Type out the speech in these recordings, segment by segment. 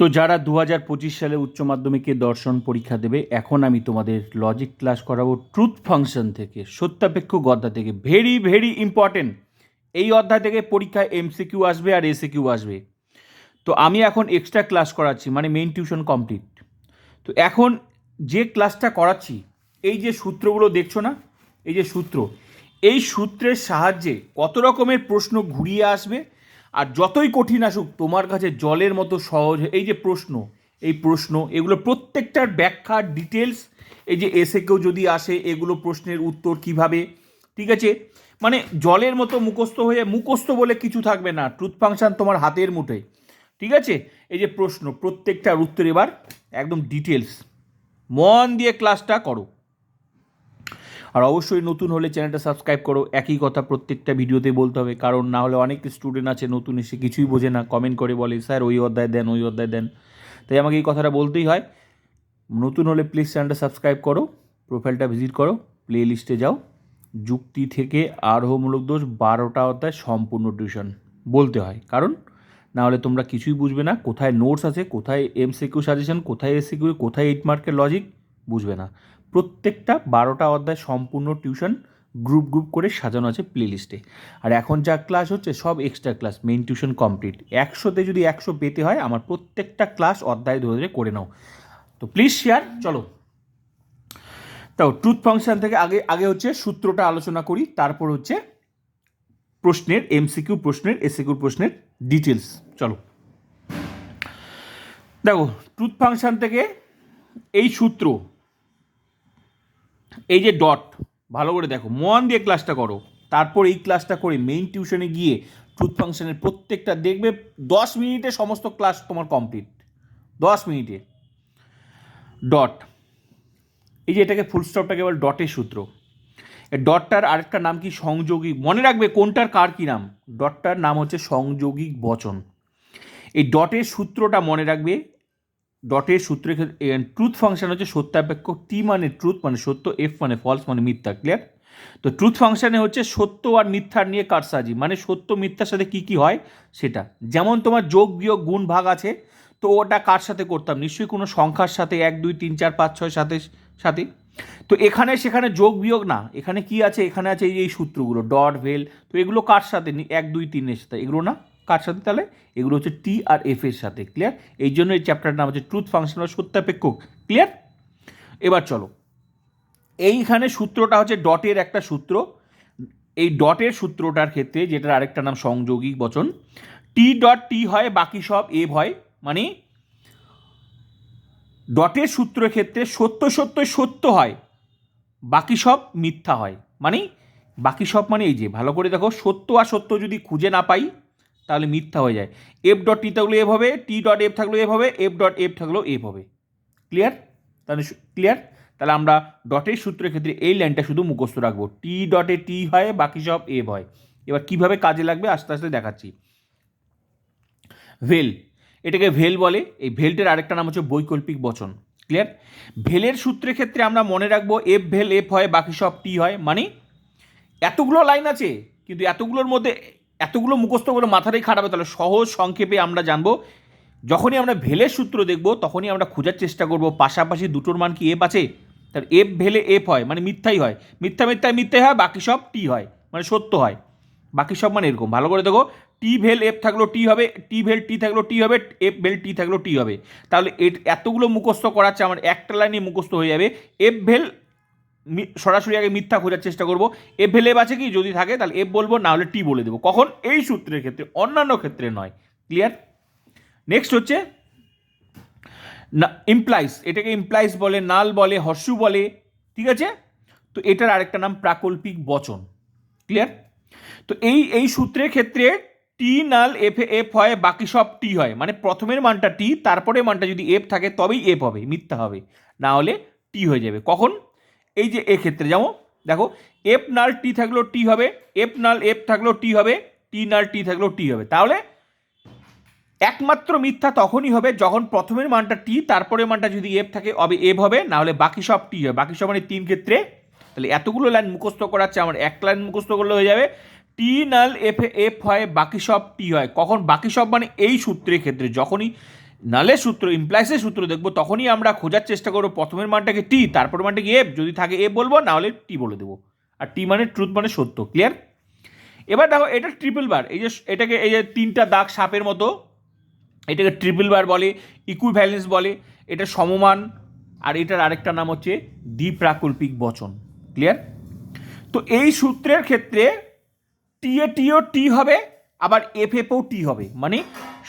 তো যারা দু হাজার পঁচিশ সালে উচ্চ মাধ্যমিকে দর্শন পরীক্ষা দেবে, এখন আমি তোমাদের লজিক ক্লাস করাবো ট্রুথ ফাংশন থেকে সত্যাপেক্ষক অধ্যায় থেকে। ভেরি ভেরি ইম্পর্টেন্ট এই অধ্যায় থেকে পরীক্ষায় এমসিকিউ আসবে আর এসিকিউ আসবে। তো আমি এখন এক্সট্রা ক্লাস করাচ্ছি মানে মেইন টিউশন কমপ্লিট তো এখন যে ক্লাসটা করাচ্ছি, এই যে সূত্রগুলো দেখছ না? এই যে সূত্র, এই সূত্রের সাহায্যে কত রকমের প্রশ্ন ঘুরিয়ে আসবে আর যতই কঠিন আসুক, তোমার কাছে জলের মতো সহজ এই যে প্রশ্ন, এই প্রশ্ন, এগুলো প্রত্যেকটার ব্যাখ্যা ডিটেলস এই যে এসে কেউ যদি আসে, এগুলো প্রশ্নের উত্তর কীভাবে? ঠিক আছে? মানে জলের মতো মুখস্থ হয়ে, মুখস্থ বলে কিছু থাকবে না। ট্রুথ ফাংশন তোমার হাতের মুঠোয়। ঠিক আছে? এই যে প্রশ্ন, প্রত্যেকটার উত্তর এবার একদম ডিটেলস মন দিয়ে ক্লাসটা করো। আর অবশ্যই নতুন হলে চ্যানেলটা সাবস্ক্রাইব করো। একই কথা প্রত্যেকটা ভিডিওতে বলতে হবে, কারণ না হলে অনেক স্টুডেন্ট আছে নতুন এসে কিছুই বোঝে না কমেন্ট করে বলে, স্যার, ওই অধ্যায় দেন, ওই অধ্যায় দেন। তাই আমাকে এই কথাটা বলতেই হয়। নতুন হলে প্লিজ চ্যানেলটা সাবস্ক্রাইব করো প্রোফাইলটা ভিজিট করো প্লে লিস্টে যাও। যুক্তি থেকে আরোহমূলক দোষ, বারোটা অধ্যায় সম্পূর্ণ টিউশন বলতে হয়। কারণ না হলে তোমরা কিছুই বুঝবে না, কোথায় নোটস আছে, কোথায় এম সিকিউ সাজেশন কোথায় এস সিকিউ কোথায় এইট মার্কের লজিক বুঝবে না। প্রত্যেকটা বারোটা অধ্যায় সম্পূর্ণ টিউশন গ্রুপ গ্রুপ করে সাজানো আছে প্লে লিস্টে আর এখন যা ক্লাস হচ্ছে সব extra class main tuition complete একশোতে যদি একশো পেতে হয়, আমার প্রত্যেকটা ক্লাস অধ্যায় ধরে ধরে করে নাও। তো প্লিজ শেয়ার চলো। তাও ট্রুথ ফাংশন থেকে আগে আগে হচ্ছে সূত্রটা আলোচনা করি, তারপর হচ্ছে প্রশ্নের এমসিকিউ প্রশ্নের এসিকিউ প্রশ্নের ডিটেলস চলো। দেখো ট্রুথ ফাংশন থেকে এই সূত্র এই যে ডট ভালো করে দেখো, মন দিয়ে ক্লাসটা করো। তারপর এই ক্লাসটা করে মেইন টিউশনে গিয়ে ট্রুথ ফাংশনের প্রত্যেকটা দেখবে দশ মিনিটে সমস্ত ক্লাস তোমার কমপ্লিট দশ মিনিটে। ডট এই যে এটাকে ফুল স্টপটাকে বল ডটের সূত্র। ডটটার আরেকটা নাম কি? সংযোগী। মনে রাখবে কোনটার কার কি নাম? ডটটার নাম হচ্ছে সংযোগিক বচন। এই ডটের সূত্রটা মনে রাখবে ডটের সূত্রের ক্ষেত্রে ট্রুথ ফাংশন হচ্ছে সত্যাপেক্ষ টি মানে ট্রুথ মানে সত্য এফ মানে ফলস মানে মিথ্যা ক্লিয়ার তো ট্রুথ ফাংশানে হচ্ছে সত্য আর মিথ্যার নিয়ে কারসাজি মানে সত্য, মিথ্যার সাথে কী কী হয়? সেটা। যেমন তোমার যোগ, বিয়োগ, গুণ, ভাগ আছে, তো ওটা কার সাথে করতাম? নিশ্চয়ই কোনো সংখ্যার সাথে, এক, দুই, তিন, চার, পাঁচ, ছয় সাথে সাথে তো এখানে, সেখানে যোগ, বিয়োগ না। এখানে কি আছে? এখানে আছে এই সূত্রগুলো ডট ভেল তো এগুলো কার সাথে? এক, দুই, তিনের সাথে। এগুলো না? কার সাথে তাহলে? এগুলো হচ্ছে টি আর এফ এর সাথে ক্লিয়ার এই জন্য এই চ্যাপ্টার নাম হচ্ছে ট্রুথ ফাংশন বা সত্যাপেক্ষক ক্লিয়ার এবার চলো। এইখানে সূত্রটা হচ্ছে ডটের একটা সূত্র। এই ডটের সূত্রটার ক্ষেত্রে যেটার আরেকটা নাম সংযোগিক বচন টি ডট টি হয়, বাকি সব এ হয় মানে ডটের সূত্রের ক্ষেত্রে সত্য সত্য সত্য হয়, বাকি সব মিথ্যা হয় মানে বাকি সব মানে এই যে, ভালো করে দেখো, সত্য আর সত্য যদি খুঁজে না পাই তাহলে মিথ্যা হয়ে যায়। এফ ডট টি থাকলেও এফ হবে টি ডট এফ থাকলেও এফ হবে এফ ডট এফ থাকলেও এফ হবে। ক্লিয়ার তাহলে ক্লিয়ার তাহলে আমরা ডটের সূত্রের ক্ষেত্রে এই লাইনটা শুধু মুখস্থ রাখব। টি ডটে টি হয়, বাকি সব এফ হয়। এবার কীভাবে কাজে লাগবে? আস্তে আস্তে দেখাচ্ছি। ভেল এটাকে ভেল বলে। এই ভেলটের আরেকটা নাম হচ্ছে বৈকল্পিক বচন। ক্লিয়ার ভেলের সূত্রের ক্ষেত্রে আমরা মনে রাখব এফ ভেল এফ হয়, বাকি সব টি হয়। মানে এতগুলো লাইন আছে, কিন্তু এতগুলোর মধ্যে এতগুলো মুখস্থ করে মাথাটাই খারাপ তাহলে সহজ সংক্ষেপে আমরা জানব, যখনই আমরা ভেলের সূত্র দেখব, তখনই আমরা খোঁজার চেষ্টা করব, পাশাপাশি দুটোর মান কি এফ আছে? তার এফ ভেলে এফ হয় মানে মিথ্যাই হয়। মিথ্যা মিথ্যায় মিথ্যাই হয়, বাকি সব টি হয় মানে সত্য হয়। বাকি সব মানে এরকম। ভালো করে দেখো টি ভেল এফ থাকল টি হবে টি ভেল টি থাকল টি হবে এফ ভেল টি থাকল টি হবে। তাহলে এতগুলো মুখস্থ করাচ্ছে আমার একটা লাইনে মুখস্থ হয়ে যাবে এফ ভেল সরাসরি আগে মিথ্যা খোঁজার চেষ্টা করব। এফ ভেল এফ আছে কি? যদি থাকে, তাহলে এফ বলব, না হলে টি বলে দেবো। কখন? এই সূত্রের ক্ষেত্রে, অন্যান্য ক্ষেত্রে নয়। ক্লিয়ার নেক্সট হচ্ছে, না ইমপ্লাইস এটাকে ইমপ্লাইস বলে, নাল বলে হর্ষু বলে, ঠিক আছে? তো এটার আরেকটা নাম প্রাকল্পিক বচন। ক্লিয়ার তো এই এই সূত্রের ক্ষেত্রে টি নাল এফ এফ হয়, বাকি সব টি হয়। মানে প্রথমের মানটা টি তারপরে মানটা যদি এফ থাকে, তবেই এফ হবে, মিথ্যা হবে। না হলে টি হয়ে যাবে। কখন? এই যে এক্ষেত্রে যেমন দেখো এফ নাল টি থাকলেও টি হবে এফ নাল এফ থাকলেও টি হবে টি নাল টি থাকলেও টি হবে। তাহলে একমাত্র মিথ্যা তখনই হবে যখন প্রথমের মানটা টি তারপরে মানটা যদি এফ থাকে হবে এফ হবে না হলে বাকি সব টি হবে। বাকি সব মানে তিন ক্ষেত্রে, তাহলে এতগুলো লাইন মুখস্থ করাচ্ছে, আমার এক লাইন মুখস্থ করলে হয়ে যাবে। টি নাল এফ এফ হয়, বাকি সব টি হয়। কখন? বাকি সব মানে এই সূত্রের ক্ষেত্রে, যখনই নালে সূত্র ইমপ্লাইসের সূত্র দেখব, তখনই আমরা খোঁজার চেষ্টা করব, প্রথমের মানটাকে টি তারপর মানটাকে এফ যদি থাকে এফ বলব, না হলে টি বলে দেবো। আর টি মানে ট্রুথ মানে সত্য ক্লিয়ার এবার দেখো, এটা ট্রিপল বার এই যে এটাকে, এই যে তিনটা দাগ সাপের মতো, এটাকে ট্রিপল বার বলে ইকুইভ্যালেন্স বলে, এটা সমমান, আর এটার আরেকটা নাম হচ্ছে দ্বিপ্রাকল্পিক বচন ক্লিয়ার তো এই সূত্রের ক্ষেত্রে টি এ টিও টি হবে, আবার এফ এফও টি হবে মানে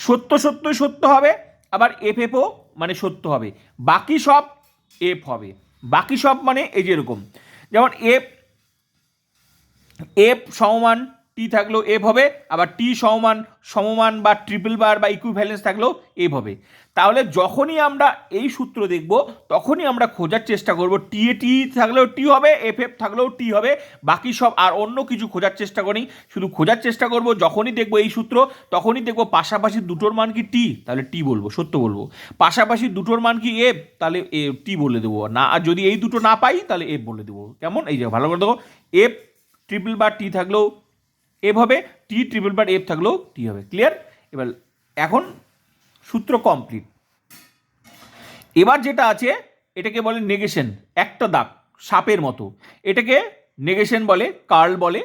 সত্য সত্যই সত্য হবে আবার এফ এফও মানে সত্য হবে। বাকি সব এফ হবে। বাকি সব মানে এই যেরকম যেমন এফ এফ সমমান টি থাকলেও এফ হবে, আবার টি সমমান সমমান বা ট্রিপল বার বা ইকুইভ্যালেন্স থাকলেও এফ হবে। তাহলে যখনই আমরা এই সূত্র দেখব, তখনই আমরা খোঁজার চেষ্টা করব টি এ টি থাকলেও টি হবে এফ এফ থাকলেও টি হবে, বাকি সব আর অন্য কিছু খোঁজার চেষ্টা করি শুধু খোঁজার চেষ্টা করব, যখনই দেখব এই সূত্র, তখনই দেখব পাশাপাশি দুটোর মান কি টি তাহলে টি বলব, সত্য বলব। পাশাপাশি দুটোর মান কি এফ তাহলে এ টি বলে দেবো। না, আর যদি এই দুটো না পাই, তাহলে এফ বলে দেবো। কেমন? এই যে, ভালো করে দেখো। এফ ট্রিপল বার টি থাকলেও এফ হবে টি ট্রিপল বার এফ থাকলেও টি হবে। ক্লিয়ার এবার এখন সূত্র কমপ্লিট এবার যেটা আছে, এটাকে বলে নেগেশন একটা দাগ, সাপের মতো। এটাকে নেগেশন বলে কার্ল বলে।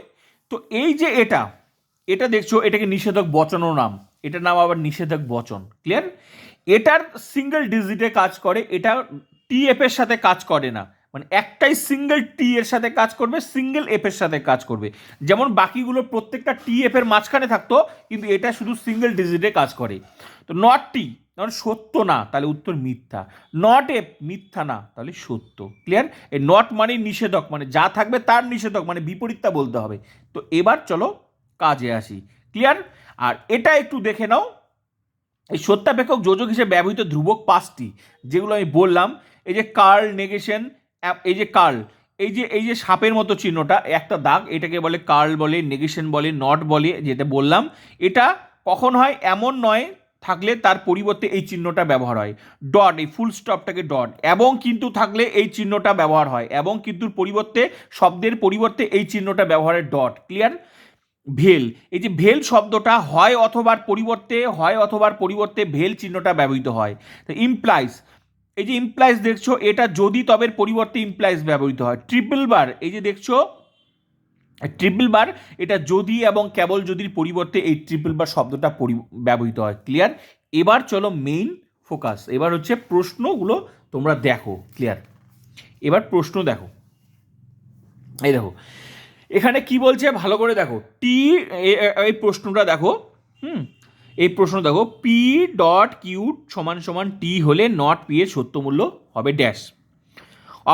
তো এই যে এটা এটা দেখছ, এটাকে নিষেধক বচনও নাম। এটার নাম আবার নিষেধক বচন। ক্লিয়ার এটার সিঙ্গেল ডিজিটে কাজ করে, এটা টিএফ এর সাথে কাজ করে না। মানে একটাই সিঙ্গেল টি এর সাথে কাজ করবে সিঙ্গেল এফ এর সাথে কাজ করবে। যেমন বাকিগুলো প্রত্যেকটা টি এফ এর মাঝখানে থাকতো, কিন্তু এটা শুধু সিঙ্গেল ডিজিটে কাজ করে। তো নট টি কারণ সত্য না, তাহলে উত্তর মিথ্যা। নট এফ মিথ্যা না, তাহলে সত্য। ক্লিয়ার এই নট মানে নিষেধক মানে যা থাকবে তার নিষেধক মানে বিপরীতটা বলতে হবে। তো এবার চলো কাজে আসি। ক্লিয়ার আর এটা একটু দেখে নাও। এই সত্যাপেক্ষক যোজক হিসেবে ব্যবহৃত ধ্রুবক পাঁচটি, যেগুলো আমি বললাম। এই যে কার্ল নেগেশন এই যে কার্ল, এই যে এই যে সাপের মতো চিহ্নটা, একটা দাগ, এটাকে বলে কার্ল বলে, নেগেশন বলে, নট বলে, যেটা বললাম, এটা কখন হয়? এমন নয়, থাকলে তার পরিবর্তে এই চিহ্নটা ব্যবহার হয়। ডট, এই ফুল স্টপটাকে ডট, এবং কিন্তু থাকলে এই চিহ্নটা ব্যবহার হয়, এবং কিন্তুর পরিবর্তে, শব্দের পরিবর্তে এই চিহ্নটা ব্যবহারের ডট ক্লিয়ার ভেল, এই যে ভেল শব্দটা হয় অথবার পরিবর্তে, হয় অথবার পরিবর্তে ভেল চিহ্নটা ব্যবহৃত হয়। তো ইমপ্লাইজ এই যে ইমপ্লাইজ দেখছ, এটা যদি তবের পরিবর্তে ইমপ্লাইজ ব্যবহৃত হয়। ট্রিপল বার এই যে দেখছ ট্রিপল বার এটা যদি এবং কেবল যদির পরিবর্তে এই ট্রিপল বার শব্দটা ব্যবহৃত হয়। ক্লিয়ার এবার চলো মেইন ফোকাস এবার হচ্ছে প্রশ্নগুলো তোমরা দেখো ক্লিয়ার এবার প্রশ্ন দেখো। এই দেখো, এখানে কি বলছে? ভালো করে দেখো। টি এই প্রশ্নটা দেখো। হুম? এই প্রশ্ন দেখো পি ডট কিউ সমান সমান টি হলে নট পি এর সত্য মূল্য হবে ড্যাশ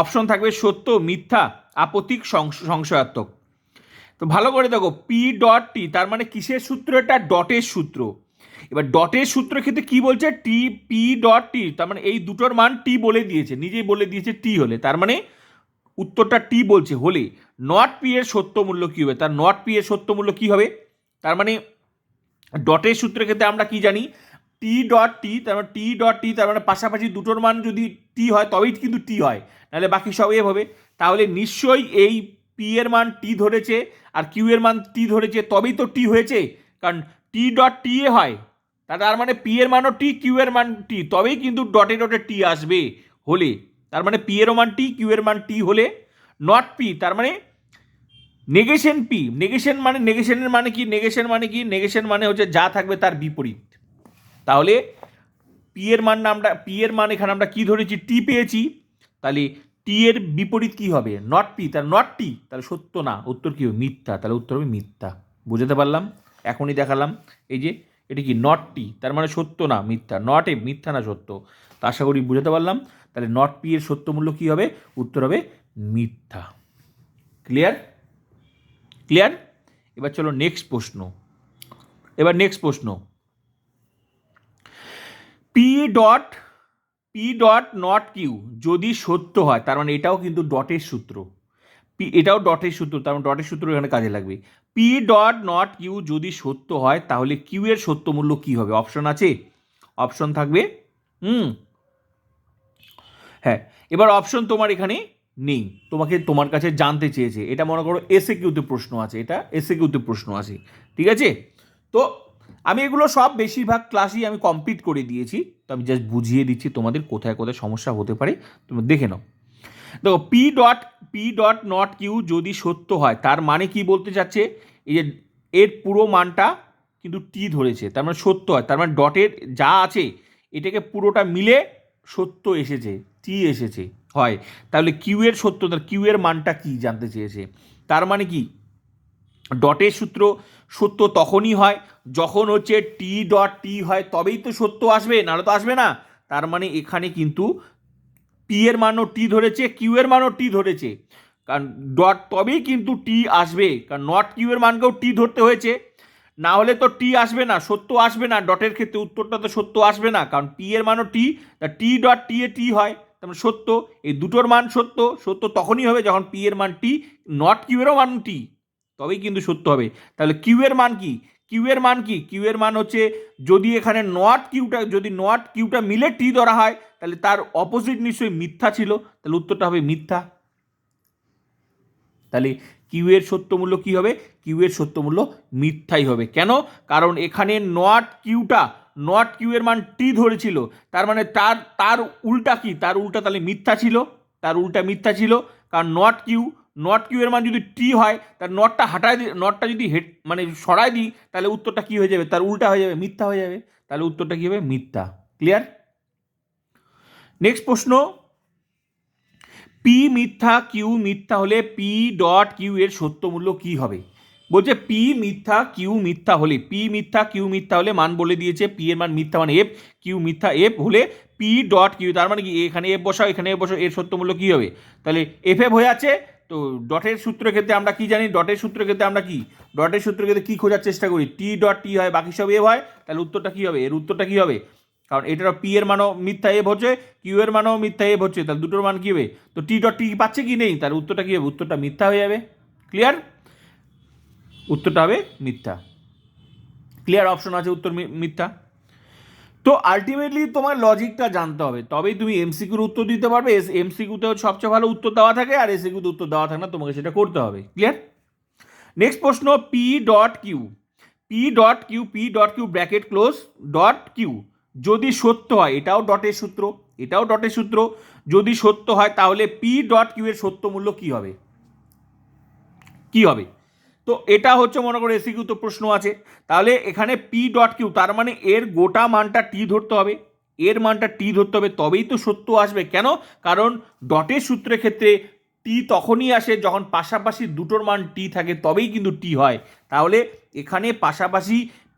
অপশন থাকবে সত্য, মিথ্যা আপত্তিক সংশয়াত্মক। তো ভালো করে দেখো পি ডট টি তার মানে কিসের সূত্র এটা? ডটের সূত্র। এবার ডটের সূত্র ক্ষেত্রে কি বলছে? টি পি ডট টি তার মানে এই দুটোর মান টি বলে দিয়েছে, নিজেই বলে দিয়েছে টি হলে। তার মানে উত্তরটা টি বলছে হলে। নট পি এর সত্য মূল্য কী হবে? তার নট পি এর সত্য মূল্য কী হবে? তার মানে ডটের সূত্রের ক্ষেত্রে আমরা কি জানি? টি ডট টি তার মানে টি ডট টি তার মানে পাশাপাশি দুটোর মান যদি টি হয়, তবেই কিন্তু টি হয়। নাহলে বাকি সব এ হবে। তাহলে নিশ্চয়ই এই পি এর মান টি ধরেছে আর কিউ এর মান টি ধরেছে, তবেই তো টি হয়েছে। কারণ টি ডট টি এ হয় তার মানে পি এর মানও টি কিউ এর মান টি তবেই কিন্তু ডটে ডটে টি আসবে হলে। তার মানে পি এরও মান টি কিউ এর মান টি হলে নট পি তার মানে নেগেশন পি নেগেশন মানে নেগেশনের মানে কি নেগেশন মানে কি নেগেশন মানে হচ্ছে যা থাকবে তার বিপরীত। তাহলে পি এর মান আমরা পি এর মান এখানে আমরা কি ধরেছি? টি পেয়েছি। তাহলে টি এর বিপরীত কি হবে? নট পি তার নট টি তাহলে সত্য না। উত্তর কি হবে? মিথ্যা। তাহলে উত্তর হবে মিথ্যা। বুঝতে পারলাম? এখনই দেখালাম। এই যে, এটি কি? নট টি তার মানে সত্য না, মিথ্যা। নট এ মিথ্যা না সত্য। তা আশা করি বুঝতে পারলাম। তাহলে নট পি এর সত্য মূল্য কী হবে? উত্তর হবে মিথ্যা। ক্লিয়ার ক্লিয়ার এবার চলো নেক্সট প্রশ্ন। এবার নেক্সট প্রশ্ন। P dot P dot not Q যদি সত্য হয়, তার মানে এটাও কিন্তু ডটের সূত্র। পি এটাও ডটের সূত্র, তার মানে ডটের সূত্র এখানে কাজে লাগবে। পি ডট নট কিউ যদি সত্য হয়, তাহলে কিউ এর সত্য মূল্য কী হবে? অপশন আছে? অপশন থাকবে, হুম। হ্যাঁ এবার অপশন তোমার এখানে নেই। তোমাকে তোমার কাছে জানতে চেয়েছে। এটা মনে করো এসে কিউতে প্রশ্ন আছে। এটা এসে কিউতে প্রশ্ন আছে। ঠিক আছে? তো আমি এগুলো সব বেশিরভাগ ক্লাসই আমি কমপ্লিট করে দিয়েছি। তো আমি জাস্ট বুঝিয়ে দিচ্ছি তোমাদের কোথায় কোথায় সমস্যা হতে পারে। তুমি দেখে নাও। দেখো P dot P dot not Q যদি সত্য হয়, তার মানে কি বলতে চাচ্ছে? এই যে এর পুরো মানটা কিন্তু টি ধরেছে। তার মানে সত্য হয়। তার মানে ডটের যা আছে, এটাকে পুরোটা মিলে সত্য এসেছে টি এসেছে। হয়। তাহলে কিউ এর সত্য তার কিউ এর মানটা কি জানতে চেয়েছে? তার মানে কি? ডটের সূত্র সত্য তখনই হয় যখন হচ্ছে টি ডট টি হয়, তবেই তো সত্য আসবে, নাহলে তো আসবে না। তার মানে এখানে কিন্তু পি এর মানও টি ধরেছে কিউ এর মানও টি ধরেছে। কারণ ডট তবেই কিন্তু টি আসবে, কারণ নট কিউ এর মানকেও টি ধরতে হয়েছে। না হলে তো টি আসবে না, সত্য আসবে না। ডটের ক্ষেত্রে উত্তরটা তো সত্য আসবে না, কারণ পি এর মানও টি তা টি ডট টি এ টি হয়। তার মানে সত্য, এই দুটোর মান সত্য সত্য তখনই হবে যখন পি এর মান টি নট কিউ এরও মান টি তবেই কিন্তু সত্য হবে। তাহলে কিউ এর মান কি? কিউ এর মান কি? কিউ এর মান হচ্ছে যদি এখানে নট কিউটা যদি নট কিউটা মিলে টি ধরা হয়, তাহলে তার অপোজিট নিশ্চয়ই মিথ্যা ছিল। তাহলে উত্তরটা হবে মিথ্যা। তাহলে কিউ এর সত্য মূল্য কী হবে? কিউ এর সত্য মূল্য মিথ্যাই হবে। কেন? কারণ এখানে নট কিউটা নট কিউ এর মান টি ধরেছিল, তার মানে তার তার উল্টা কি? তার উল্টা তাহলে মিথ্যা ছিল, তার উল্টা মিথ্যা ছিল, কারণ নট কিউ নট কিউ এর মান যদি টি হয়, তার নটটা হাঁটায় দিই নটটা যদি হেড মানে সরায় দিই, তাহলে উত্তরটা কী হয়ে যাবে? তার উল্টা হয়ে যাবে, মিথ্যা হয়ে যাবে। তাহলে উত্তরটা কী হবে? মিথ্যা। ক্লিয়ার নেক্সট প্রশ্ন। পি মিথ্যা কিউ মিথ্যা হলে পি ডট কিউ এর সত্য মূল্য কী হবে? বলছে পি মিথ্যা, কিউ মিথ্যা হলে, পি মিথ্যা, কিউ মিথ্যা হলে মান বলে দিয়েছে, পি এর মান মিথ্যা মানে এফ, কিউ মিথ্যা এফ হলে পি ডট কিউ, তার মানে কি এখানে এফ বসাও, এখানে এফ বসাও, এর সত্য মূল্য কী হবে? তাহলে এফ এফ হয়ে আছে তো ডটের সূত্রের ক্ষেত্রে আমরা কি জানি? ডটের সূত্রের ক্ষেত্রে আমরা কি? ডটের সূত্রের ক্ষেত্রে কী খোঁজার চেষ্টা করি? টি ডট টি হয়, বাকি সব এফ হয়, তাহলে উত্তরটা কী হবে? এর উত্তরটা কী হবে? কারণ এটার পি এর মানও মিথ্যা এফ হচ্ছে, কিউ এর মানও মিথ্যা এফ হচ্ছে, তাহলে দুটোর মান কী হবে? তো টি ডট টি পাচ্ছে কি নেই? তার উত্তরটা কী হবে? উত্তরটা মিথ্যা হয়ে যাবে। ক্লিয়ার? উত্তরটা হবে মিথ্যা। ক্লিয়ার অপশন আছে উত্তর মিথ্যা। তো আলটিমেটলি তোমার লজিকটা জানতে হবে। তবেই তুমি এমসিকিউর উত্তর দিতে পারবে। এস এমসিকিউতে সবচেয়ে ভালো উত্তর দেওয়া থাকে আর এসিকিউতে উত্তর দেওয়া থাকে না তোমাকে সেটা করতে হবে। ক্লিয়ার নেক্সট প্রশ্ন P dot Q P dot Q P dot Q bracket close dot Q যদি সত্য হয়, এটাও ডটের সূত্র, এটাও ডটের সূত্র। যদি সত্য হয়, তাহলে পি ডট কিউ এর সত্য মূল্য কী হবে? কি হবে? তো এটা হচ্ছে মনে করো এসিকিউ তো প্রশ্ন আছে। তাহলে এখানে পি ডট কিউ তার মানে এর গোটা মানটা টি ধরতে হবে। এর মানটা টি ধরতে হবে, তবেই তো সত্য আসবে। কেন? কারণ ডটের সূত্রের ক্ষেত্রে টি তখনই আসে যখন পাশাপাশি দুটোর মান টি থাকে, তবেই কিন্তু টি হয়। তাহলে এখানে পাশাপাশি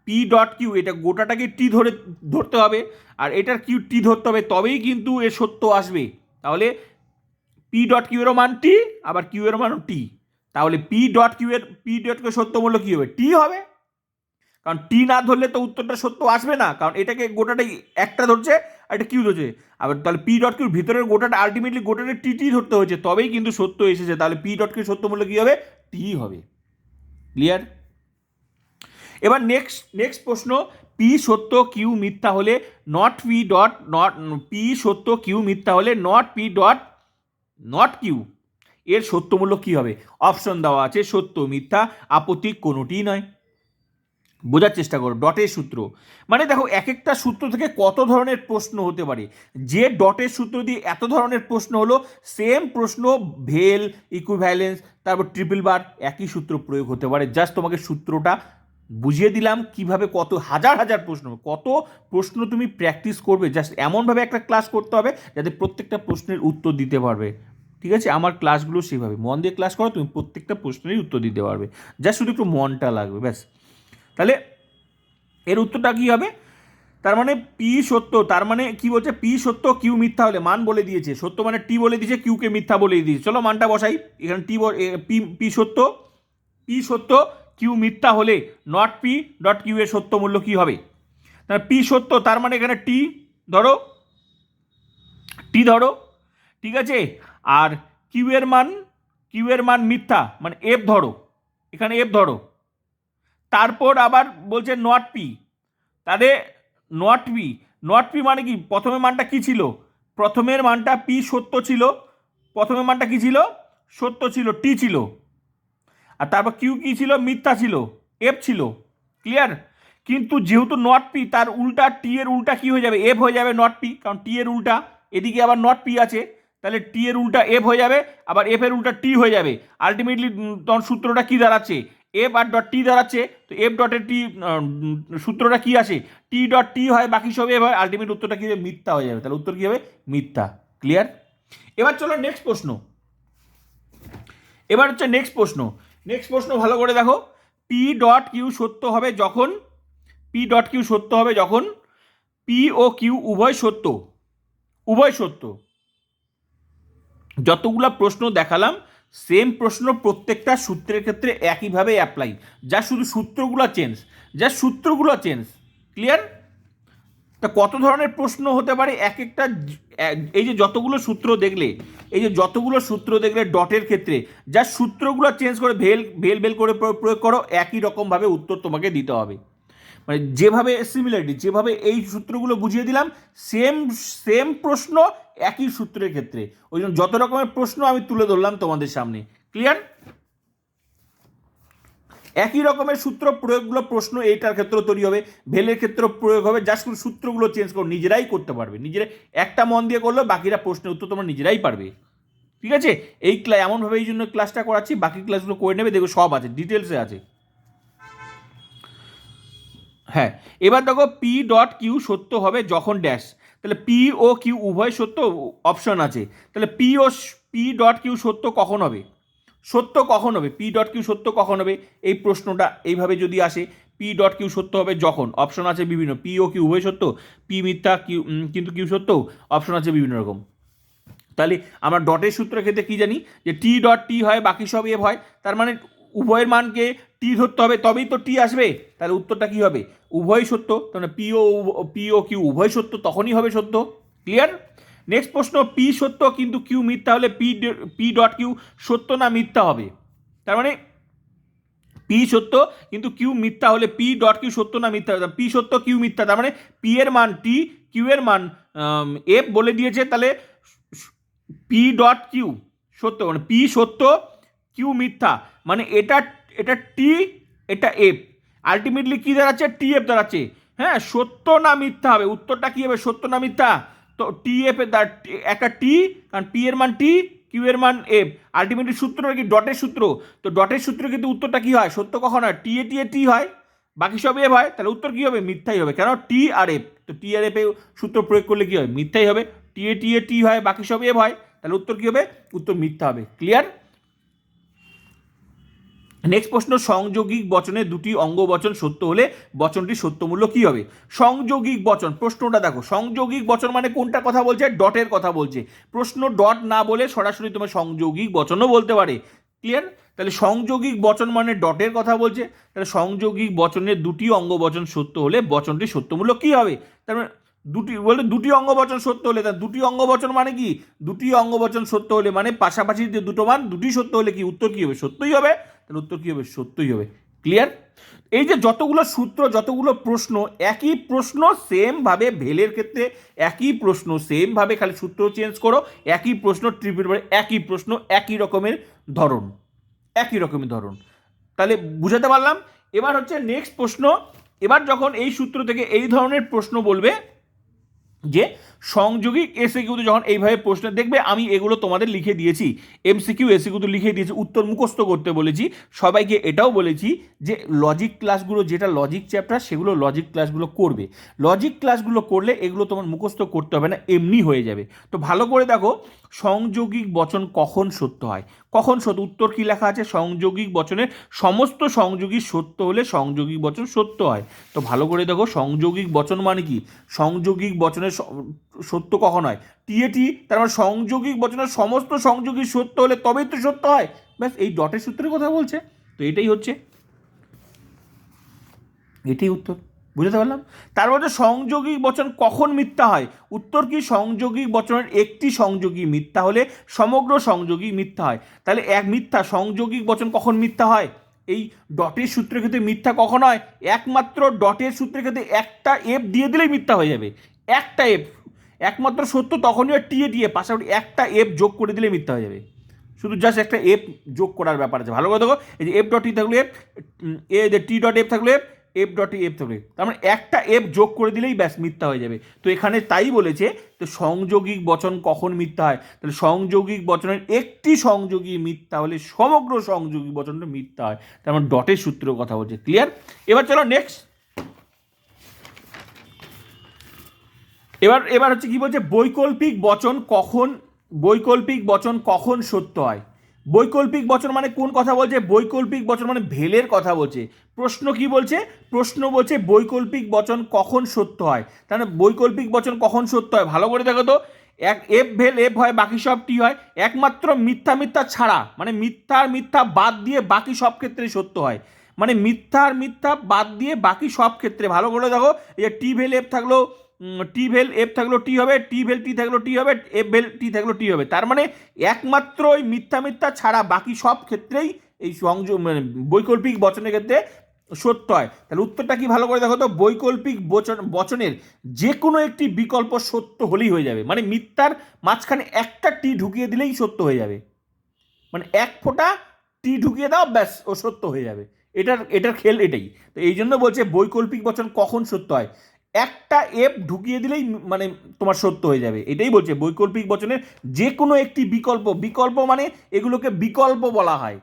পি ডট কিউ এটা গোটাটাকে টি ধরে ধরতে হবে। আর এটার কিউ টি ধরতে হবে, তবেই কিন্তু এ সত্য আসবে। তাহলে পি ডট কিউ এরও মান টি আবার কিউ এর মানও টি তাহলে পি ডট কিউ এর পি ডট কিউ সত্য মূল্য কী হবে? টি হবে। কারণ টি না ধরলে তো উত্তরটা সত্য আসবে না। কারণ এটাকে গোটাটাই একটা ধরছে আর এটা কিউ ধরছে। আবার তাহলে পি ডট কিউর ভিতরের গোটাটা আলটিমেটলি গোটাটা টি টি ধরতে হয়েছে। তবেই কিন্তু সত্য এসেছে। তাহলে পি ডট কিউ সত্য মূল্য কী হবে? টি হবে। ক্লিয়ার এবার নেক্সট নেক্সট প্রশ্ন। পি সত্য কিউ মিথ্যা হলে not P dot not P সত্য কিউ মিথ্যা হলে not P dot not Q এর সত্য মূল্য কী হবে? অপশন দেওয়া আছে, সত্য, মিথ্যা, আপত্তি কোনোটিই নয়। বোঝার চেষ্টা করো ডটের সূত্র। মানে দেখো এক একটা সূত্র থেকে কত ধরনের প্রশ্ন হতে পারে? যে ডটের সূত্র দিয়ে এত ধরনের প্রশ্ন হলো সেম প্রশ্ন, ভেল ইকুভ্যালেন্স তারপর ট্রিপল বার একই সূত্র প্রয়োগ হতে পারে। জাস্ট তোমাকে সূত্রটা বুঝিয়ে দিলাম, কীভাবে কত, হাজার হাজার প্রশ্ন, কত প্রশ্ন তুমি প্র্যাকটিস করবে। জাস্ট এমনভাবে একটা ক্লাস করতে হবে, যাতে প্রত্যেকটা প্রশ্নের উত্তর দিতে পারবে। ঠিক আছে? আমার ক্লাসগুলো সেভাবে মন দিয়ে ক্লাস করো, তুমি প্রত্যেকটা প্রশ্নেরই উত্তর দিতে পারবে। জাস্ট শুধু একটু মনটা লাগবে, ব্যাস। তাহলে এর উত্তরটা কী হবে? তার মানে পি সত্য, তার মানে কি বলছে? পি সত্য কিউ মিথ্যা হলে মান বলে দিয়েছে। সত্য মানে টি বলে দিয়েছে কিউকে মিথ্যা বলে দিয়েছে। চলো মানটা বসাই। এখানে টি পি পি সত্য পি সত্য কিউ মিথ্যা হলে নট পি ডট কিউ এর সত্য মূল্য কী হবে? তার পি সত্য, তার মানে এখানে টি ধরো। টি ধরো। ঠিক আছে? আর কিউ এর মান, কিউ এর মান মিথ্যা মানে এফ ধরো, এখানে এফ ধরো। তারপর আবার বলছে নট পি তাহলে নট পি নট পি মানে কি? প্রথমে মানটা কি ছিল? প্রথমের মানটা পি সত্য ছিল। প্রথমের মানটা কি ছিল? সত্য ছিল টি ছিল। আর তারপর কিউ কি ছিল? মিথ্যা ছিল এফ ছিল। ক্লিয়ার কিন্তু যেহেতু নট পি তার উল্টা টি এর উল্টা কি হয়ে যাবে? এফ হয়ে যাবে নট পি কারণ টি এর উল্টা, এদিকে আবার নট পি আছে। তাহলে টি এর উল্টা এফ হয়ে যাবে, আবার এফ এর উল্টা টি হয়ে যাবে। আলটিমেটলি তখন সূত্রটা কি দাঁড়াচ্ছে? এফ আর ডট টি দাঁড়াচ্ছে, তো এফ ডটের টি সূত্রটা কি আসে টি ডট টি হয়, বাকি সব এফ হয় আলটিমেট উত্তরটা কি হবে? মিথ্যা হয়ে যাবে। তাহলে উত্তর কি হবে? মিথ্যা। ক্লিয়ার এবার চলো নেক্সট প্রশ্ন। এবার হচ্ছে নেক্সট প্রশ্ন। নেক্সট প্রশ্ন ভালো করে দেখো। পি ডট কিউ সত্য হবে যখন পি ডট কিউ সত্য হবে যখন পি ও কিউ উভয় সত্য। উভয় সত্য। যতগুলো প্রশ্ন দেখালাম সেম প্রশ্ন প্রত্যেকটা সূত্রের ক্ষেত্রে একইভাবে অ্যাপ্লাই যা শুধু সূত্রগুলো চেঞ্জ যা সূত্রগুলো চেঞ্জ ক্লিয়ার তা কত ধরনের প্রশ্ন হতে পারে? এক একটা এই যে যতগুলো সূত্র দেখলে, এই যে যতগুলো সূত্র দেখলে ডটের ক্ষেত্রে, যা সূত্রগুলো চেঞ্জ করে ভেল ভেল ভেল করে প্র- প্রয়োগ করো, একই রকমভাবে উত্তর তোমাকে দিতে হবে। মানে যেভাবে সিমিলারিটি যেভাবে এই সূত্রগুলো বুঝিয়ে দিলাম সেম সেম প্রশ্ন একই সূত্রের ক্ষেত্রে। ওই জন্য যত রকমের প্রশ্ন আমি তুলে ধরলাম তোমাদের সামনে। ক্লিয়ার একই রকমের সূত্র প্রয়োগগুলো প্রশ্ন এইটার ক্ষেত্রেও তৈরি হবে, ভেলের ক্ষেত্রেও প্রয়োগ হবে শুধু সূত্রগুলো চেঞ্জ করো, নিজেরাই করতে পারবে। নিজেরা একটা মন দিয়ে করলে বাকিরা প্রশ্নের উত্তর তোমরা নিজেরাই পারবে। ঠিক আছে? এই ক্লাস এমনভাবে এই জন্য ক্লাসটা করাচ্ছি, বাকি ক্লাসগুলো করে নেবে দেখো সব আছে ডিটেলসে আছে। হ্যাঁ এবার দেখো পি ডট কিউ সত্য হবে যখন ড্যাশ তাহলে পি ও কিউ উভয় সত্য অপশন আছে। তাহলে পি ও পি ডট কিউ সত্য কখন হবে? সত্য কখন হবে? পি ডট কিউ সত্য কখন হবে? এই প্রশ্নটা এইভাবে যদি আসে পি ডট কিউ সত্য হবে যখন? অপশন আছে বিভিন্ন। পি ও কিউ উভয় সত্য পি মিথ্যা কিউ কিন্তু কিউ সত্য অপশন আছে বিভিন্ন রকম। তাহলে আমরা ডটের সূত্রের ক্ষেত্রে কি জানি? যে টি ডট টি হয়, বাকি সব এফ হয়। তার মানে উভয়ের মানকে টি ধরতে হবে, তবেই তো টি আসবে। তাহলে উত্তরটা কি হবে? উভয় সত্য। তার মানে পি ও পি ও কিউ উভয় সত্য, তখনই হবে সত্য। ক্লিয়ার নেক্সট প্রশ্ন পি সত্য কিন্তু কিউ মিথ্যা হলে পি পি ডট কিউ সত্য না মিথ্যা হবে? তার মানে পি সত্য কিন্তু কিউ মিথ্যা হলে পি ডট কিউ সত্য না মিথ্যা হবে? পি সত্য কিউ মিথ্যা। তার মানে পি এর মান টি কিউ এর মান এফ বলে দিয়েছে, তাহলে পি ডট কিউ সত্য। মানে পি সত্য কিউ মিথ্যা। মানে এটা এটা টি এটা এফ আলটিমেটলি কী দাঁড়াচ্ছে? টি এফ দাঁড়াচ্ছে। হ্যাঁ সত্য না মিথ্যা হবে? উত্তরটা কী হবে? সত্য না মিথ্যা? তো টি এফ এর একটা টি কারণ পি এর মান টি কিউ এর মান এফ আলটিমেটলি সূত্রটা কি? ডটের সূত্র। তো ডটের সূত্র কিন্তু উত্তরটা কী হয়? সত্য কখন হয়? টি এ টি এ টি হয়। বাকি সব এফ হয়। তাহলে উত্তর কী হবে? মিথ্যাই হবে। কেন? টি আর এফ তো টি আর এফে সূত্র প্রয়োগ করলে কী হবে মিথ্যাই হবে। টি এ টি এ টি হয়। বাকি সব এফ হয়। তাহলে উত্তর কী হবে? উত্তর মিথ্যা হবে। ক্লিয়ার নেক্সট প্রশ্ন, সংযোগিক বচনে দুটি অঙ্গ বচন সত্য হলে বচনটি সত্যমূল্য কি হবে? সংযোগিক বচন, প্রশ্নটা দেখো। সংযোগিক বচন মানে কোনটা কথা বলছে? ডটের কথা বলছে। প্রশ্ন ডট না বলে সরাসরি তোমার সংযোগিক বচনও বলতে পারে। ক্লিয়ার তাহলে সংযোগিক বচন মানে ডটের কথা বলছে। তাহলে সংযোগিক বচনের দুটি অঙ্গ বচন সত্য হলে বচনটি সত্যমূল্য কী হবে? তার মানে দুটি, বলতে দুটি অঙ্গ বচন সত্য হলে, তা দুটি অঙ্গ বচন মানে কি? দুটি অঙ্গ বচন সত্য হলে মানে পাশাপাশি যে দুটো মান, দুটি সত্য হলে কি? উত্তর কি হবে? সত্যই হবে। তাহলে উত্তর কী হবে? সত্যই হবে। ক্লিয়ার এই যে যতগুলো সূত্র, যতগুলো প্রশ্ন, একই প্রশ্ন সেমভাবে ভেলের ক্ষেত্রে, একই প্রশ্ন সেমভাবে খালি সূত্র চেঞ্জ করো, একই প্রশ্ন ট্রিপের পরে একই প্রশ্ন, একই রকমের ধরন। একই রকমের ধরন। তাহলে বুঝাতে পারলাম? এবার হচ্ছে নেক্সট প্রশ্ন। এবার যখন এই সূত্র থেকে এই ধরনের প্রশ্ন বলবে যে সংযোগিক এসিকিউতে যখন এইভাবে প্রশ্ন দেখবে, আমি এগুলো তোমাদের লিখে দিয়েছি। এমসিকিউ এসিকিউতে লিখে দিয়েছি, উত্তর মুখস্থ করতে বলেছি। সবাইকে এটাও বলেছি যে লজিক ক্লাসগুলো যেটা লজিক চ্যাপ্টার সেগুলো লজিক ক্লাসগুলো করবে। লজিক ক্লাসগুলো করলে এগুলো তোমার মুখস্থ করতে হবে না, এমনি হয়ে যাবে। তো ভালো করে দেখো, সংযোগিক বচন কখন সত্য হয়? কখন সত্য? উত্তর কী লেখা আছে? সংযোগিক বচনের সমস্ত সংযোগী সত্য হলে সংযোগিক বচন সত্য হয়। তো ভালো করে দেখো, সংযোগিক বচন মানে কি? সংযোগিক বচনের সত্য কখন হয় টিএটি তার মানে সংযোগিক বচনের সমস্ত সংযোগী সত্য হলে তবেই তো সত্য হয়। ব্যাস, এই ডটের সূত্রের কথা বলছে। তো এটাই হচ্ছে। এটাই উত্তর। বুঝতে পারলাম? তার মধ্যে সংযোগিক বচন কখন মিথ্যা হয়? উত্তর কি? সংযোগী বচনের একটি সংযোগী মিথ্যা হলে সমগ্র সংযোগী মিথ্যা হয়। তাহলে এক মিথ্যা সংযোগী বচন কখন মিথ্যা হয়? এই ডটের সূত্রের ক্ষেত্রে মিথ্যা কখন হয় একমাত্র ডটের সূত্রের ক্ষেত্রে একটা এফ দিয়ে দিলেই মিথ্যা হয়ে যাবে। একটা এফ একমাত্র সত্য তখনই হয় টিএ টিএ পাশাপাশি একটা এফ যোগ করে দিলে মিথ্যা হয়ে যাবে। শুধু জাস্ট একটা এফ যোগ করার ব্যাপার আছে। ভালো করে দেখো, এই যে এফ ডট টি থাকলে এফ এ যে টি ডট এফ থাকলে এফ ডটে এফ থাকলে, তার মানে একটা এফ যোগ করে দিলেই ব্যাস মিথ্যা হয়ে যাবে। তো এখানে তাই বলেছে তো সংযোগিক বচন কখন মিথ্যা হয়? তাহলে সংযোগিক বচনের একটি সংযোগী মিথ্যা হলে সমগ্র সংযোগী বচনটা মিথ্যা হয়। তার মানে ডটের সূত্রের কথা বলছে। ক্লিয়ার এবার চলো নেক্সট এবার এবার হচ্ছে কি বলছে, বৈকল্পিক বচন কখন, বৈকল্পিক বচন কখন সত্য হয়? বৈকল্পিক বচন মানে কোন কথা বলছে? বৈকল্পিক বচন মানে ভেলের কথা বলছে। প্রশ্ন কি বলছে? প্রশ্ন বলছে বৈকল্পিক বচন কখন সত্য হয়? তাহলে বৈকল্পিক বচন কখন সত্য হয়? ভালো করে দেখো তো। এক, এফ ভেল, এফ হয়, বাকি সব টি হয়। একমাত্র মিথ্যা মিথ্যা ছাড়া মানে মিথ্যার মিথ্যা বাদ দিয়ে বাকি সব ক্ষেত্রে সত্য হয়। মানে মিথ্যার মিথ্যা বাদ দিয়ে বাকি সব ক্ষেত্রে, ভালো করে দেখো, এই টি ভেল, এফ থাকল টি ভেল এফ থাকল টি হবে টি ভেল টি থাকল টি হবে এফ ভেল টি থাকল টি হবে। তার মানে একমাত্র ওই মিথ্যা মিথ্যা ছাড়া বাকি সব ক্ষেত্রেই এই সংযোগ মানে বৈকল্পিক বচনের ক্ষেত্রে সত্য হয়। তাহলে উত্তরটা কি ভালো করে দেখো তো? বৈকল্পিক বচন, বচনের যে কোনো একটি বিকল্প সত্য হলেই হয়ে যাবে। মানে মিথ্যার মাঝখানে একটা টি ঢুকিয়ে দিলেই সত্য হয়ে যাবে। মানে এক ফোঁটা টি ঢুকিয়ে দাও, ব্যাস, ও সত্য হয়ে যাবে। এটার এটার খেল এটাই। তো এই জন্য বলছে বৈকল্পিক বচন কখন সত্য হয়? একটা এপ ঢুকিয়ে দিলেই মানে তোমার সত্য হয়ে যাবে। এটাই বলছে বৈকল্পিক বচনের যে কোনো একটি বিকল্প। বিকল্প মানে এগুলোকে বিকল্প বলা হয়।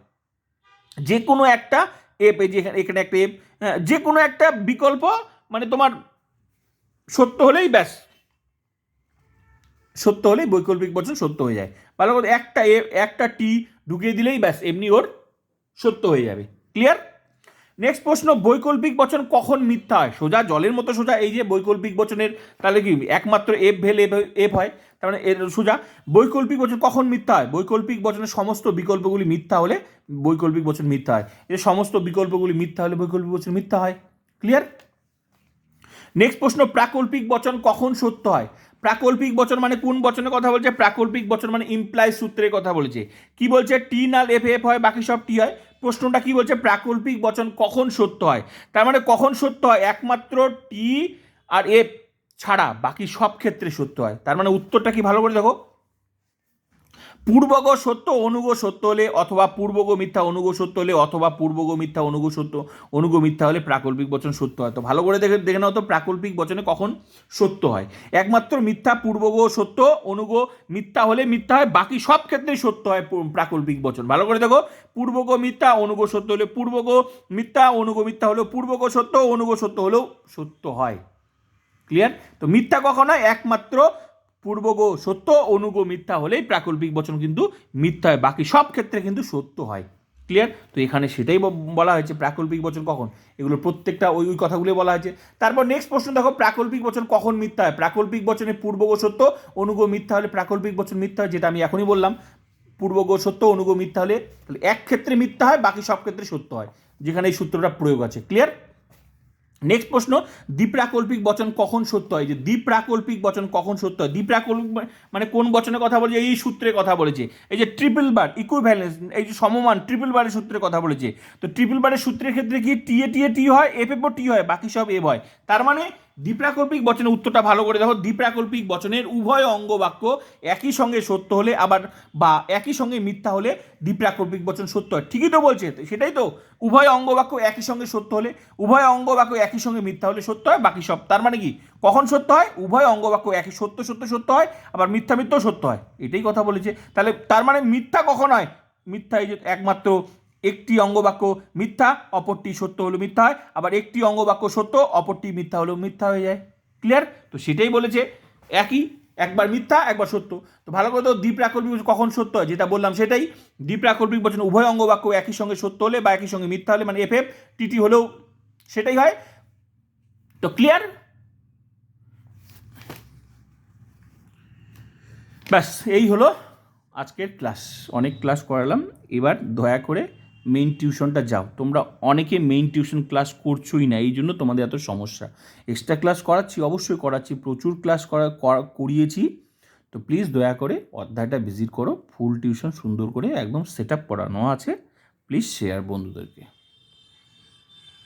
যে কোনো একটা এপ এই যে এখানে একটা এপ হ্যাঁ, যে কোনো একটা বিকল্প মানে তোমার সত্য হলেই ব্যাস। সত্য হলেই বৈকল্পিক বচন সত্য হয়ে যায়। ভালো একটা এ একটা টি ঢুকিয়ে দিলেই ব্যাস এমনি ওর সত্য হয়ে যাবে। ক্লিয়ার নেক্সট প্রশ্ন, বৈকল্পিক বচন কখন মিথ্যা হয়? সোজা, জলের মতো সোজা, এই যে বৈকল্পিক বচনের, তাহলে কি, একমাত্র এফ ভেল এফ হয় তার মানে এর সোজা। বৈকল্পিক বচন কখন মিথ্যা হয়? বৈকল্পিক বচনের সমস্ত বিকল্পগুলি মিথ্যা হলে বৈকল্পিক বচন মিথ্যা হয়। এর সমস্ত বিকল্পগুলি মিথ্যা হলে বৈকল্পিক বচন মিথ্যা হয়। ক্লিয়ার নেক্সট প্রশ্ন, প্রাকল্পিক বচন কখন সত্য হয়? প্রাকল্পিক বচন মানে কোন বচনের কথা বলছে? প্রাকল্পিক বচন মানে ইমপ্লাই সূত্রের কথা বলছে। কি বলছে? টি নাল এফ এফ হয়, বাকি সব টি হয়। প্রশ্নটা কি বলছে? প্রাকল্পিক বচন কখন সত্য হয়? তার মানে কখন সত্য হয়? একমাত্র টি আর এফ ছাড়া বাকি সব ক্ষেত্রে সত্য হয়। তার মানে উত্তরটা কি ভালো করে দেখো? পূর্বগ সত্য অনুগ সত্য হলে অথবা পূর্বগ মিথ্যা অনুগ সত্য হলে অথবা পূর্বগ মিথ্যা অনুগ সত্য অনুগ মিথ্যা হলে প্রাকল্পিক বচন সত্য হয়। তো ভালো করে দেখে দেখে নাও তো প্রাকল্পিক বচনে কখন সত্য হয়। একমাত্র মিথ্যা পূর্বগ সত্য অনুগ মিথ্যা হলে মিথ্যা হয়, বাকি সব ক্ষেত্রেই সত্য হয় প্রাকল্পিক বচন। ভালো করে দেখো পূর্বগ মিথ্যা অনুগ সত্য হলে পূর্বগ মিথ্যা অনুগ মিথ্যা হলেও পূর্বগ সত্য অনুগ সত্য হলেও সত্য হয়। ক্লিয়ার তো মিথ্যা কখন হয়? একমাত্র পূর্বগ সত্য অনুগ মিথ্যা হলেই প্রাকল্পিক বচন কিন্তু মিথ্যা হয়। বাকি সব ক্ষেত্রে কিন্তু সত্য হয়। ক্লিয়ার তো এখানে সেটাই বলা হয়েছে। প্রাকল্পিক বচন কখন? এগুলো প্রত্যেকটা ওই ওই কথাগুলো বলা হয়েছে। তারপর নেক্সট প্রশ্ন দেখো, প্রাকল্পিক বচন কখন মিথ্যা হয়? প্রাকল্পিক বচনে পূর্বগ সত্য অনুগ মিথ্যা হলে প্রাকল্পিক বচন মিথ্যা হয়, যেটা আমি এখনই বললাম। পূর্বগ সত্য অনুগ মিথ্যা হলে তাহলে এক ক্ষেত্রে মিথ্যা হয়, বাকি সব ক্ষেত্রে সত্য হয়, যেখানে এই সূত্রটা প্রয়োগ আছে। ক্লিয়ার নেক্সট প্রশ্ন, দ্বিপ্রাকল্পিক বচন কখন সত্য হয়? যে দ্বিপ্রাকল্পিক বচন কখন সত্য হয়? দ্বিপ্রাকল্পিক মানে কোন বচনে কথা বলেছে? এই সূত্রে কথা বলেছে। এই যে ট্রিপল বার ইকুইভ্যালেন্স এই যে সমমান, ট্রিপল বারের সূত্রে কথা বলেছে। তো ট্রিপল বারের সূত্রের ক্ষেত্রে কি টি এ টি এ টি হয়? এফ এফ টি হয়, বাকি সব এফ হয়। তার মানে দ্বিপ্রাকল্পিক বচনের উত্তরটা ভালো করে দেখো। দ্বিপ্রাকল্পিক বচনের উভয় অঙ্গ বাক্য একই সঙ্গে সত্য হলে আবার বা একই সঙ্গে মিথ্যা হলে দ্বিপ্রাকল্পিক বচন সত্য হয়। ঠিকই তো বলছে, সেটাই তো। উভয় অঙ্গ বাক্য একই সঙ্গে সত্য হলে, উভয় অঙ্গ বাক্য একই সঙ্গে মিথ্যা হলে সত্য হয়, বাকি সব তার মানে কি? কখন সত্য হয়? উভয় অঙ্গ বাক্য একই সত্য সত্য সত্য হয়, আবার মিথ্যা মিথ্যাও সত্য হয়। এটাই কথা বলেছে। তাহলে তার মানে মিথ্যা কখন হয়? মিথ্যা এই যে একমাত্র একটি অঙ্গবাক্য মিথ্যা, অপরটি সত্য হলো মিথ্যা হয়। আবার একটি অঙ্গবাক্য সত্য, অপরটি মিথ্যা হলেও মিথ্যা হয়ে যায়। ক্লিয়ার তো সেটাই বলেছে, একই, একবার মিথ্যা, একবার সত্য। তো ভালো করে তো দ্বিপ্রাকল্পিক বচন কখন সত্য হয়? যেটা বললাম সেটাই। দ্বীপ দ্বিপ্রাকল্পিক বচন উভয় অঙ্গবাক্য একই সঙ্গে সত্য হলে বা একই সঙ্গে মিথ্যা হলে মানে এফ এফ টিটি হলেও সেটাই হয়। তো ক্লিয়ার ব্যাস, এই হলো আজকের ক্লাস অনেক ক্লাস করালাম। এবার দয়া করে মেইন টিউশনটা যাও। তোমরা অনেকে মেইন টিউশন ক্লাস করছোই না, এই জন্য তোমাদের এত সমস্যা। এক্সট্রা ক্লাস করাচ্ছি, অবশ্যই করাচ্ছি, প্রচুর ক্লাস করা, করা- করিয়েছি। তো প্লিজ দয়া করে অধ্যায়টা ভিজিট করো ফুল টিউশন সুন্দর করে একদম সেট আপ করানো আছে। প্লিজ শেয়ার বন্ধুদেরকে।